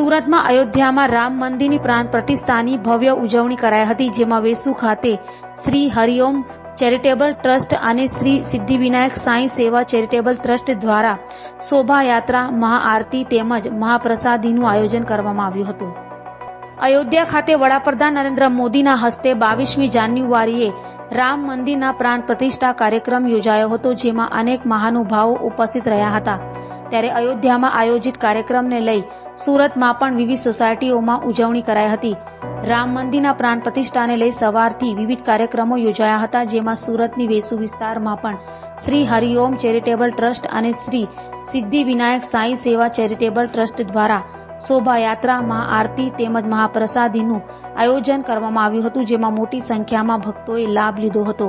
સુરતમાં અયોધ્યામાં રામ મંદિરની પ્રાણ પ્રતિષ્ઠાની ભવ્ય ઉજવણી કરાઈ હતી, જેમાં વેસુ ખાતે શ્રી હરિઓમ ચેરિટેબલ ટ્રસ્ટ અને શ્રી સિદ્ધિવિનાયક સાંઈ સેવા ચેરિટેબલ ટ્રસ્ટ દ્વારા શોભાયાત્રા, મહાઆરતી તેમજ મહાપ્રસાદીનું આયોજન કરવામાં આવ્યું હતું. અયોધ્યા ખાતે વડાપ્રધાન નરેન્દ્ર મોદીના હસ્તે બાવીસમી જાન્યુઆરીએ રામ મંદિરના પ્રાણ પ્રતિષ્ઠા કાર્યક્રમ યોજાયો હતો, જેમાં અનેક મહાનુભાવો ઉપસ્થિત રહ્યા હતા. ત્યારે અયોધ્યામાં આયોજિત કાર્યક્રમને લઈ સુરતમાં પણ વિવિધ સોસાયટીઓમાં ઉજવણી કરાઈ હતી. રામ મંદિરના પ્રાણ પ્રતિષ્ઠાને લઈ સવારથી વિવિધ કાર્યક્રમો યોજાયા હતા, જેમાં સુરતની વેસુ વિસ્તારમાં પણ શ્રી હરિઓમ ચેરિટેબલ ટ્રસ્ટ અને શ્રી સિદ્ધિ વિનાયક સાંઈ સેવા ચેરિટેબલ ટ્રસ્ટ દ્વારા શોભાયાત્રા મહાઆરતી તેમજ મહાપ્રસાદીનું આયોજન કરવામાં આવ્યું હતું, જેમાં મોટી સંખ્યામાં ભક્તોએ લાભ લીધો હતો.